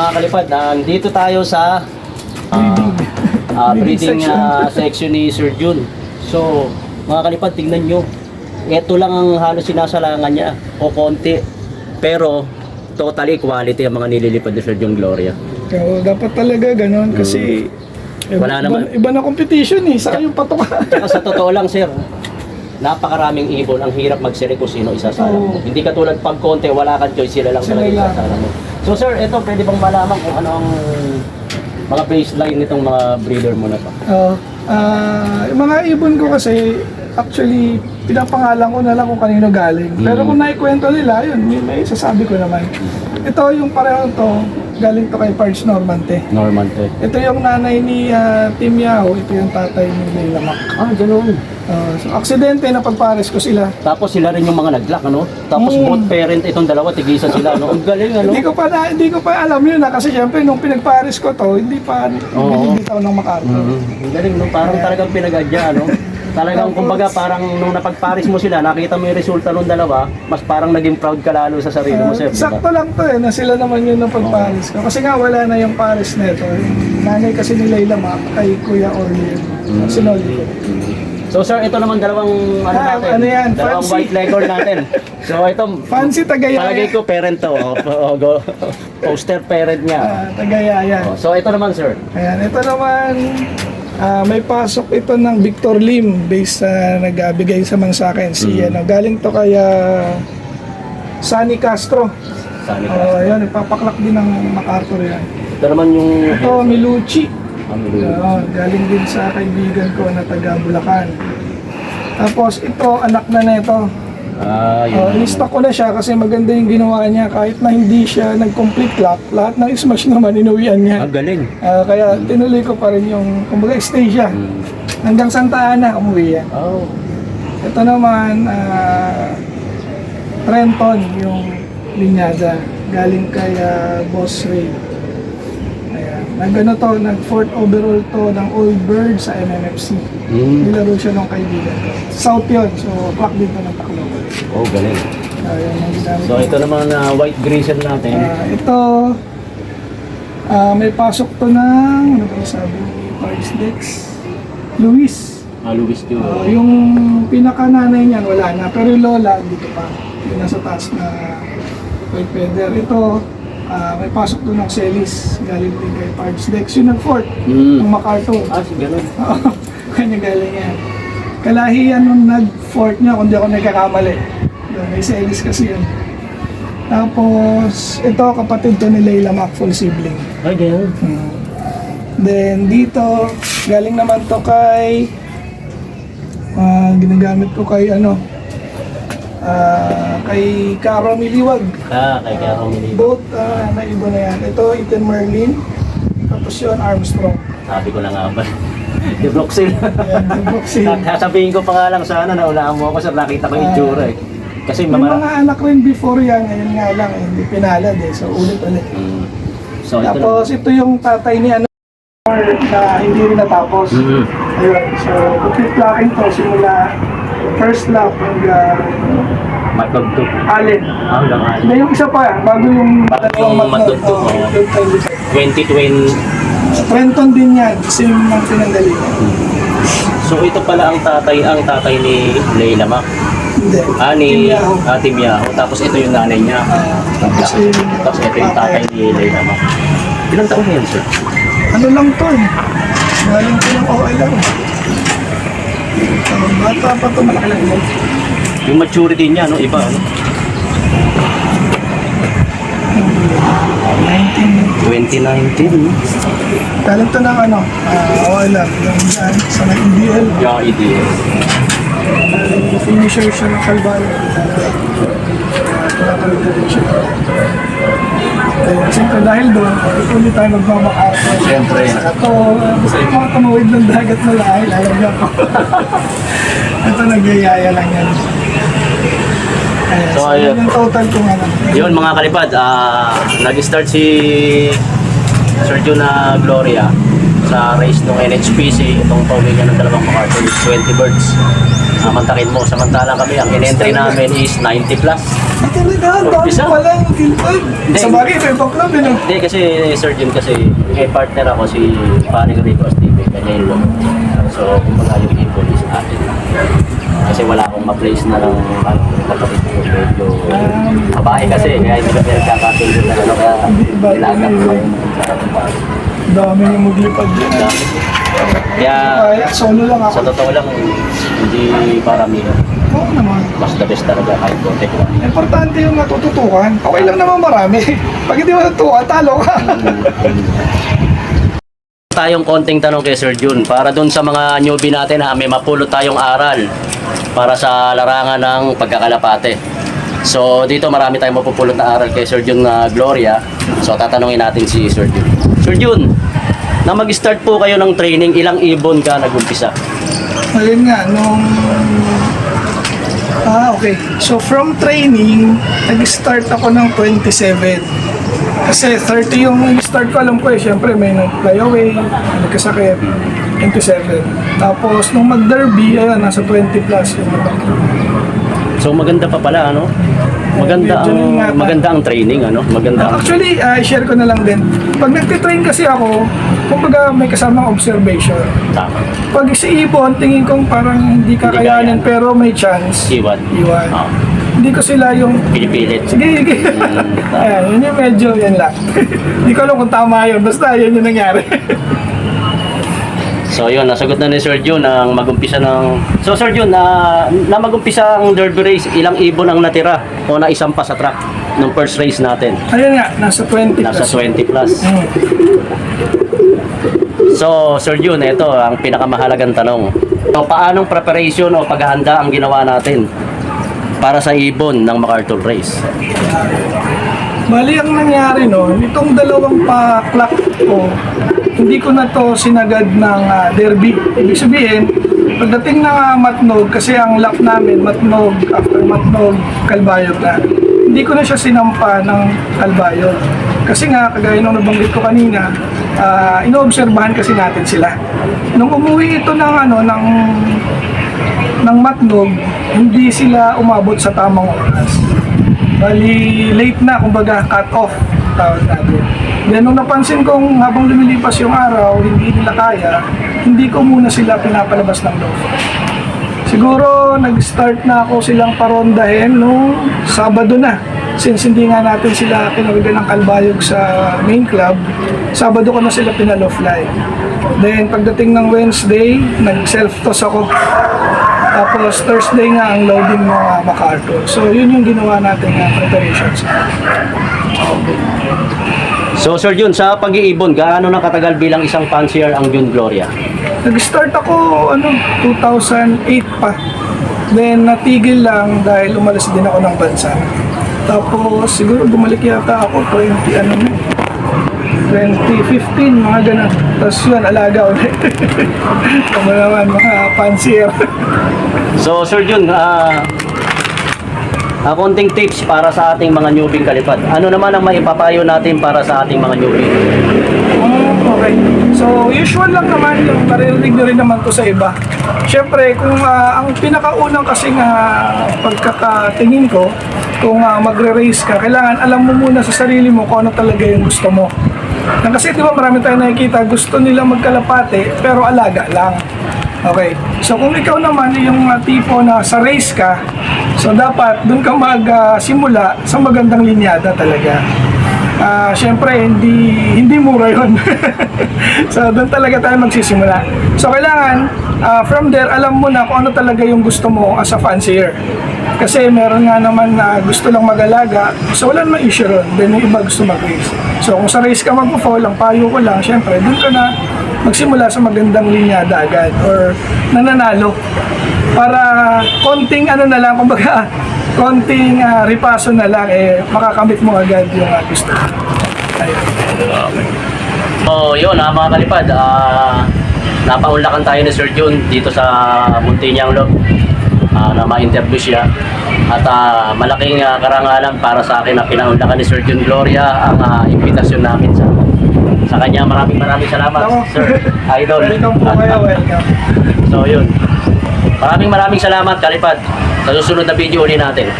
mga kalipad, nandito tayo sa ah, ah, breeding ah, section ni Sir Jun. So, mga kalipad, tingnan nyo. Ito lang ang halos sinasalangan niya o konti. Pero, totally quality ang mga nililipad ni Sir Jun Gloria. So, dapat talaga ganun kasi iba, Wala naman. Iba, iba na competition eh. Saka yung patoka. Tsaka sa totoo lang, sir, napakaraming ibon. Ang hirap mag-select kung sino isasala mo. Hindi katulad pag konti, wala kang choice, sila lang Sila talaga isasala mo. So sir, ito pwede bang malaman kung ano ang mga baseline nitong mga breeder mo na to? Oo. Ah, yung mga ibon ko kasi actually pinapangalan ko na lang kung kanino galing. Pero Mm. kung naikwento nila, yun, may, may sasabi ko naman. Ito yung pareho to, galing to kay Pards Normante. Norman to. Ito yung nanay ni ah, Tim Yao, ito yung tatay ni Leila Mac. Ah, ganun. Ah, so aksidente na pagpares ko sila. Tapos sila rin yung mga nag-lock, ano? Tapos Mm. both parent itong dalawa, tigisa sila, ano? Ang galing, ano? Hindi ko pa na, hindi ko pa alam yun na kasi syempre nung pinagpares ko to, hindi pa Oo. binibitaw ng MacArthur. Mhm. Ang galing, no? Parang talagang pinagadya, ano? Talagang, kumbaga, parang nung napagparis mo sila, nakita mo yung resulta nung dalawa, mas parang naging proud ka lalo sa sarili mo, Ah, sir, di ba? sakto lang to eh, na sila naman yun ng pagpares ko. Kasi nga wala na yung pares nito. Yung nanay kasi ni Layla Mac kay Kuya Orly. Sinoli ko. So sir, ito naman dalawang ano Ah, natin. ano yan? Dalawang Fancy. white leghorn natin. So ito, Fancy Tagayaya. palagay ko parent to. O, o, go- poster parent niya. Ah, Tagayaya. O, so ito naman sir. Ayan, ito naman, ah, may pasok ito ng Victor Lim based sa nagbigay sa man sa akin. Si, Mm. ano, galing to kay ah, Sunny Castro. Ka. Oh, ayan, ipapaklak din ng MacArthur yan. Ito naman yung... Ito, Milucci. Ano Oo, galing din sa kaibigan ko na taga Bulacan. Tapos ito, anak na neto. Ah, yun. Uh, in-stock ko na siya kasi maganda yung ginawa niya. Kahit na hindi siya nag-complete lock, lahat ng smash naman inuwian niya. Ang galing. Ah, kaya tinuloy ko pa rin yung, kumbaga stay siya. Mm. Hanggang Santa Ana, umuwi yan. Oh. Ito naman, ah, Trenton, yung linyada. Galing kay ah, Boss Ray. Ayan. Nag-ano to, nag-fourth overall to ng Old Bird sa MMFC. Mm. Nilaro siya ng kaibigan. South yun, so clock din to ng Tacloban. Oh, galing. Ayan ang ginamit So ito naman na white grizzle natin. Ah, ito, ah, may pasok to ng, ano ba yung sabi ni Paris Dex? Luis. Ah, Luis Q. Ah, yung pinaka-nanay niyan, wala na. Pero yung lola, dito pa. Yung nasa taas na white feather. Ito, ah, may pasok to ng Celis. Galing din kay Paris Dex. Yung nag-fort, Mm. ng MacArthur. Ah, si ganun. Oo, kanya galing yan. Kalahiyan nung nag-fort niya, kung di ako nagkakamali. May Celis kasi yun. Tapos, ito kapatid to ni Layla Mac, full sibling. Ay, ganun. Hmm. Then dito, galing naman to kay ah, ginagamit ko kay ano ah, kay Caro Miliwag. Ah, kay Karo Mili. Both ah, na iba na yan. Ito, Ethan Merlin. Tapos yun, Armstrong. Sabi ko na nga ba. Dibroxil. Dibroxil. Sasabihin ko pa nga lang sana na ulaan mo ako sir, nakita ko yung ah. itsura eh. Kasi May mga, mga anak rin before yan, ngayon nga lang, eh, hindi pinalad eh, so ulit ulit. Mm. So, ito Tapos ito yung tatay ni ano, na hindi rin natapos. Mm. Ayun, so complete locking to simula first lap hanggang matugtog. Alin. Hanggang alin. Hindi, yung isa pa, bago yung Bago yung matugtog. 2020 Trenton din yan, same ng pinanggalingan. So ito pala ang tatay, ang tatay ni Leila Mac. Hindi. Ah, ni Tim Yaho. Ate ah, Tapos ito yung nanay niya. Ah, tapos Tapos ito yung tatay ni Leila Mac. Ilang taon na sir? Ano lang to eh. Galing ko ng OLR. Ah, bata pa to, malaki lang yan. Yung maturity niya, no? Iba, no? 2019, no? Galing to ng ano, uh, OLR. Yung dyan, sa nag-EBL. Yeah, idea. Finisher siya ng Calvario. Tumatawid na din siya. Siyempre dahil doon, ulit tayo magmamakasal. Siyempre. Saka to, sa mga tumawid ng dagat na lahi, lalagyan ko. Ito nagyayaya lang yan. Ayan, So, so, ayun. yun yung total kung ano. Yun mga kalipad, ah, nag-start si Jun na Gloria sa race ng NHPC, itong pawingan ng dalawang MacArthur is 20 birds. Uh, mantakin mo, samantalang kami, ang in-entry namin is 90 plus. Pala yung gilpad. Sa bagay, may club yun. ah. Hindi kasi Sir Jun kasi may partner ako si Paring Rico Steve, kanya yung look. So, kumbaga yung info is atin. Kasi wala akong ma-place na lang ano, kapatid ko medyo babae kasi, kaya hindi kami nagkakasundo na ano, kaya ilagak ko yung Ang dami yung maglipad dyan. ah. Kaya solo lang sa ako. totoo lang, hindi paramihan. Oo naman. Mas the best talaga kahit konti ko. Importante yung natututukan. Okay lang naman marami. Pag hindi mo natutukan, talo ka. Tayong konting tanong kay Sir Jun para dun sa mga newbie natin ha, may mapulot tayong aral para sa larangan ng pagkakalapate. So dito marami tayong mapupulot na aral kay Sir Jun na Gloria. So tatanungin natin si Sir Jun. Sir Jun, na mag-start po kayo ng training, ilang ibon ka nag-umpisa? Ayun nga, nung... Ah, okay. So, from training, nag-start ako ng 27. Kasi 30 yung start ko, alam ko eh, syempre may nag-fly away, nagkasakit, 27. Tapos, nung mag-derby, ayun, nasa 20 plus yung natakbo. So maganda pa pala ano? Maganda ang maganda ang training ano? Maganda ang Actually, uh, share ko na lang din. Pag nagtitrain kasi ako, kumbaga may kasamang observation. tama. Pag si Ibon, tingin kong parang hindi kakayanin kaya. pero may chance. Iwan. Iwan. Ah, Hindi ko sila yung pinipilit. Sige, sige. Mm, Ayan, yun yung medyo, yan lang. Hindi ko alam kung tama yun. Basta yun yung nangyari. So yun, nasagot na ni Sir Jun ang magumpisa ng... So Sir Jun, na, na magumpisa ang derby race, ilang ibon ang natira o na isang pa sa track ng first race natin? Ayun nga, nasa 20 Nasa plus. 20 plus. Hmm. So Sir Jun, ito ang pinakamahalagang tanong. So paanong preparation o paghahanda ang ginawa natin para sa ibon ng MacArthur race? Bali, ang nangyari no, itong dalawang pa-clock ko, hindi ko na to sinagad ng ah, derby. Ibig sabihin, pagdating ng ah, Matnog, kasi ang lap namin, Matnog, after Matnog, Kalbayog na, hindi ko na siya sinampa ng Kalbayog. Kasi nga, kagaya nung nabanggit ko kanina, ah, inoobserbahan kasi natin sila. Nung umuwi ito ng ano, ng ng Matnog, hindi sila umabot sa tamang oras. Bali, late na, kumbaga cut off tawag natin. Then nung napansin kong habang lumilipas yung araw, hindi nila kaya, hindi ko muna sila pinapalabas ng loob. Siguro nag-start na ako silang parondahin nung Sabado na. Since hindi nga natin sila pinabigyan ng kalbayog sa main club, Sabado ko na sila pinalo-fly. Then pagdating ng Wednesday, nag-self-toss ako. Tapos Thursday nga ang loading ng uh, MacArthur. So yun yung ginawa natin na preparations. So Sir Jun, sa pag-iibon, gaano na katagal bilang isang fancier ang Jun Gloria? Nag-start ako ano 2008 pa. Then natigil lang dahil umalis din ako ng bansa. Tapos siguro bumalik yata ako 20 ano na 2015 mga ganun. Tapos yun, alaga ulit. Tama naman mga fancier. So Sir Jun, ah ah, konting tips para sa ating mga newbie kalipad. Ano naman ang maipapayo natin para sa ating mga newbie? Ah, okay. So, usual lang naman yung naririnig nyo rin naman to sa iba. Siyempre, kung ah, ang pinakaunang kasi nga pagkakatingin ko, kung ah, magre-race ka, kailangan alam mo muna sa sarili mo kung ano talaga yung gusto mo. Yan kasi di ba marami tayong nakikita, gusto nila magkalapate, pero alaga lang. Okay. So kung ikaw naman yung ah, tipo na sa race ka, so dapat doon ka magsimula sa magandang linyada talaga. Ah, syempre hindi hindi mura 'yon. so doon talaga tayo magsisimula. So kailangan ah, from there alam mo na kung ano talaga yung gusto mo as a fancier. Kasi meron nga naman na gusto lang mag-alaga, so wala namang issue ron. Then yung iba gusto mag-race. So kung sa race ka magpo-fall, ang payo ko lang, syempre doon ka na magsimula sa magandang linyada agad or nananalo para konting ano na lang, kumbaga konting ah, ripaso na lang, eh, makakamit mo agad yung uh, gusto. Ayun. So yun ha mga kalipad, ah napaunlakan tayo ni Sir Jun dito sa Muntinyang ah, na ma-interview siya. At ah, malaking ah, karangalan para sa akin na pinaunlakan ni Sir Jun Gloria ang ah, imbitasyon namin sa Sa kanya maraming maraming salamat, Ako. sir. Idol. Welcome po kayo, welcome. So yun. Maraming maraming salamat, Kalipad. Sa susunod na video ulit natin.